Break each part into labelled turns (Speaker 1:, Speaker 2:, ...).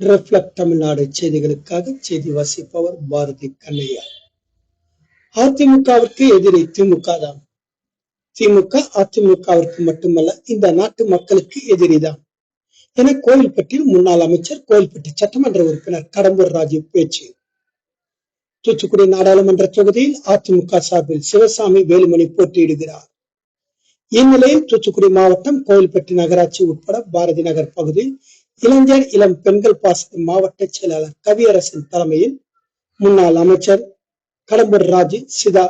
Speaker 1: தமிழ்நாடு செய்திகளுக்காக செய்தி வாசிப்பவர் பாரதி கண்ணையா. அதிமுகவிற்கு எதிரி திமுக தான். திமுக அதிமுகவிற்கு மட்டுமல்ல இந்த நாட்டு மக்களுக்கு எதிரிதான் என கோவில்பட்டியில் முன்னாள் அமைச்சர் கோவில்பட்டி சட்டமன்ற உறுப்பினர் கடம்பூர் ராஜு பேச்சு. தூத்துக்குடி நாடாளுமன்ற தொகுதியில் அதிமுக சார்பில் சிவசாமி வேலுமணி போட்டியிடுகிறார். இந்நிலையில் தூத்துக்குடி மாவட்டம் கோவில்பட்டி நகராட்சி உட்பட பாரதி நகர் பகுதியில் இளைஞர் இளம் பெண்கள் பாசன மாவட்ட செயலாளர் கவியரசன் தலைமையில் முன்னாள் அமைச்சர் கடம்பூர் ராஜு சிதா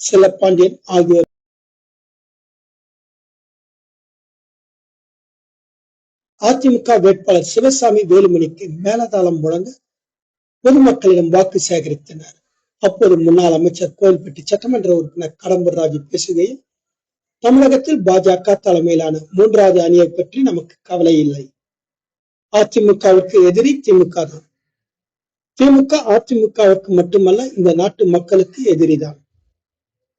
Speaker 1: செல்லப்பாண்டியன் ஆகியோர் அதிமுக வேட்பாளர் சிவசாமி வேலுமணிக்கு மேலதாளம் முழங்க பொதுமக்களிடம் வாக்கு சேகரித்தனர். அப்போது முன்னாள் அமைச்சர் கோயில்பட்டி சட்டமன்ற உறுப்பினர் கடம்பூர் ராஜு பேசுகையில் தமிழகத்தில் பாஜக தலைமையிலான மூன்றாவது அணியை பற்றி நமக்கு கவலை இல்லை. அதிமுகவிற்கு எதிரி திமுக தான். திமுக அதிமுகவுக்கு மட்டுமல்ல இந்த நாட்டு மக்களுக்கு எதிரிதான்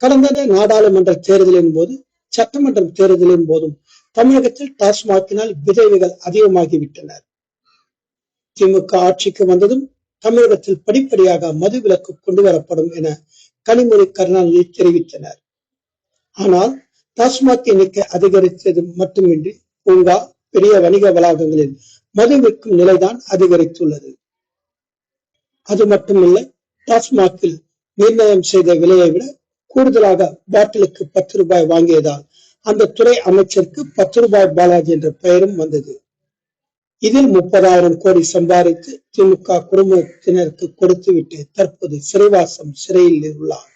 Speaker 1: கடந்த நாடாளுமன்ற தேர்தலின் போது சட்டமன்ற தேர்தலின் போதும் தமிழகத்தில் டாஸ்மாகினால் விதைவுகள் அதிகமாகிவிட்டனர் திமுக ஆட்சிக்கு வந்ததும் தமிழகத்தில் படிப்படியாக மது விலக்கு கொண்டு வரப்படும் என கனிமொழி கருணாநிதி தெரிவித்தனர். ஆனால் டாஸ்மாக் எண்ணிக்கை அதிகரித்தது மட்டுமின்றி பூங்கா பெரிய வணிக வளாகங்களில் மது விற்கும் நிலைதான் அதிகரித்துள்ளது. அது மட்டுமில்லை டாஸ்மாகில் நிர்ணயம் செய்த விலையை விட கூடுதலாக பாட்டிலுக்கு பத்து ரூபாய் வாங்கியதால் அந்த துறை அமைச்சருக்கு பத்து ரூபாய் பாலாஜி என்ற பெயரும் வந்தது. இதில் முப்பதாயிரம் கோடி சம்பாதித்து திமுக குடும்பத்தினருக்கு கொடுத்துவிட்டு தற்போது சிறைவாசம் சிறையில் உள்ளார்.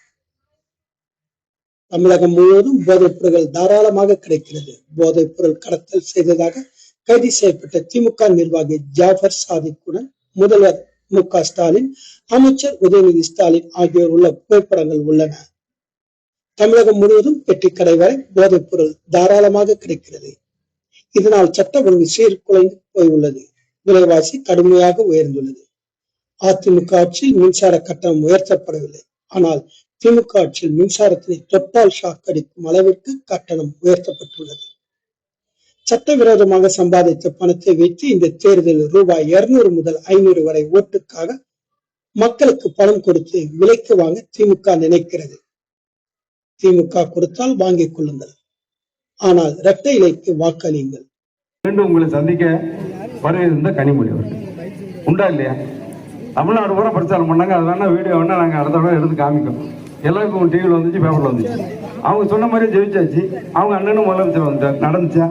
Speaker 1: தமிழகம் முழுவதும் போதைப் பொருட்கள் தாராளமாக கிடைக்கிறது. போதைப் பொருள் கடத்தல் செய்ததாக கைது செய்யப்பட்ட திமுக நிர்வாகி ஜாஃபர் சாதிக்குடன் முதல்வர் மு க ஸ்டாலின் அமைச்சர் உதயநிதி ஸ்டாலின் ஆகியோர் உள்ள புகைப்படங்கள் உள்ளன. தமிழகம் முழுவதும் பெட்டிக்கடை வரை போதைப் பொருள் தாராளமாக கிடைக்கிறது. இதனால் சட்ட ஒழுங்கு சீர்குலைந்து போயுள்ளது. விலைவாசி கடுமையாக உயர்ந்துள்ளது. அதிமுக ஆட்சியில் மின்சார கட்டணம் உயர்த்தப்படவில்லை. ஆனால் திமுக ஆட்சியில் மின்சாரத்தினை தொட்டால் ஷாக் அடிக்கும் அளவிற்கு கட்டணம் உயர்த்தப்பட்டுள்ளது. சட்டவிரோதமாக சம்பாதித்த பணத்தை வைத்து இந்த தேர்தலில் ரூபாய் இருநூறு முதல் ஐநூறு வரை ஓட்டுக்காக மக்களுக்கு பணம் கொடுத்து விலைக்கு வாங்க திமுக நினைக்கிறது. திமுக கொடுத்தால் வாங்கிக் கொள்ளுங்கள். ஆனால் இரட்டை இலைக்கு வாக்களியுங்கள்.
Speaker 2: மீண்டும் உங்களை சந்திக்க வரவேற்கின்ற கனிமொழி அவர்கள். உண்டா இல்லையா? தமிழ்நாடு பூரா பிரச்சாரம் பண்ணாங்க. அது வேணா வீடியோ வேணா நாங்கள் அடுத்த தடவை எடுத்து காமிக்கோம் எல்லாருக்கும் டிவியில் வந்துச்சு பேப்பரில் வந்துச்சு. அவங்க சொன்ன மாதிரியே ஜெயிச்சாச்சு. அவங்க அண்ணனும் முதலமைச்சர் வந்துட்டார். நடந்துச்சா?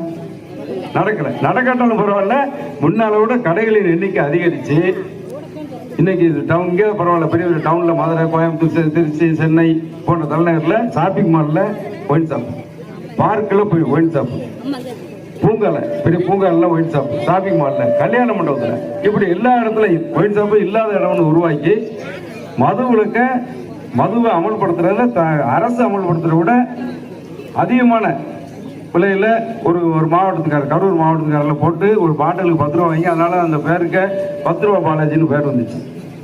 Speaker 2: நடக்கல. நடக்கட்டாலும் பரவாயில்ல. முன்னால விட கடைகளின் எண்ணிக்கை அதிகரிச்சு. இன்னைக்கு இது டவுன் இங்கே பரவாயில்ல. பெரிய பெரிய டவுனில் மதுரை கோயம்புத்தூர் திருச்சி சென்னை போன்ற தலைநகரில் ஷாப்பிங் மாலில் ஒயின் ஷாப் பார்க்கில் போய் ஒயின் ஷாப் பூங்கால பெரிய பூங்காலில் ஒயின் ஷாப் ஷாப்பிங் மாலில் கல்யாண மண்டபத்தில். இப்படி எல்லா இடத்துலையும் ஒயின் ஷாப்பும் இல்லாத இடம்னு உருவாக்கி மது விலக்க மதுவை அமல்படுத்துறதுல த- அரசு அமல்படுத்துறத விட அதிகமான விலையில ஒரு ஒரு மாவட்டத்துக்காரர் கரூர் மாவட்டத்துக்காரில் போட்டு ஒரு பாட்டிலுக்கு பத்து ரூபா வாங்கி அதனால அந்த பேருக்கு பத்து ரூபா பாலாஜின்னு பேர் வந்துச்சு.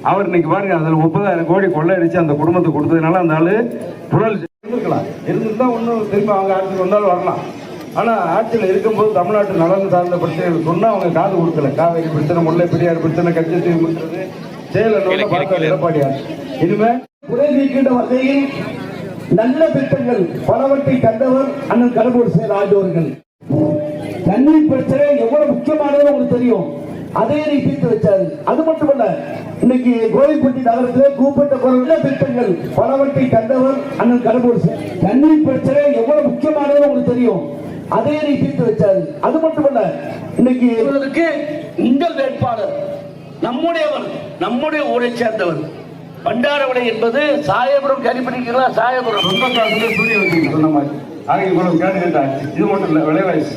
Speaker 2: அவர் இன்னைக்கு பாருங்க அதில் முப்பதாயிரம் கோடி கொள்ளையடிச்சு அந்த குடும்பத்துக்கு கொடுத்ததுனால அந்த ஆளு புழல் இருந்திருக்கலாம். இருந்திருந்தா ஒன்றும் திரும்ப அவங்க ஆட்சிக்கு வந்தாலும் வரலாம். ஆனா ஆட்சியில் இருக்கும்போது தமிழ்நாட்டு நலன் சார்ந்த பிரச்சனைகள் சொன்னா அவங்க காது கொடுக்கல. காவேரி பிரச்சனை முல்லை பெரியார் பிரச்சனை கட்சி முடிச்சது செயலர் பார்த்தார் எடப்பாடியார். இனிமே
Speaker 3: குறை நீக்கின்ற வகையில் நல்ல திட்டங்கள் பலவற்றை தந்தவர் அண்ணன் கடம்பூர் செயல் ஆண்டவர்கள் தண்ணீர் பிரச்சனை எவ்வளவு முக்கியமானது உங்களுக்கு தெரியும். அதே நீ தீர்த்து வச்சாரு. அது மட்டுமல்ல இன்னைக்கு கோவில்பட்டி நகரத்திலே கூப்பிட்ட குரல் திட்டங்கள் பலவற்றை தந்தவர் அண்ணன் கடம்பூர் தண்ணீர் பிரச்சனை எவ்வளவு முக்கியமானது உங்களுக்கு தெரியும். அதே நீ தீர்த்து வச்சாரு. அது மட்டுமல்ல இன்னைக்கு
Speaker 4: உங்கள் வேட்பாளர் நம்முடையவர் நம்முடைய ஊரை சேர்ந்தவர். பண்டாரவளை என்பது சாயபுரம் கரிப்பிடிக்கிறா சாயபுரம்.
Speaker 2: ரொம்ப சூரிய வச்சு சொன்ன மாதிரி. ஆக இவ்வளவு கேட்டு கேட்டாச்சு இது மட்டும் இல்லை விலைவாசி.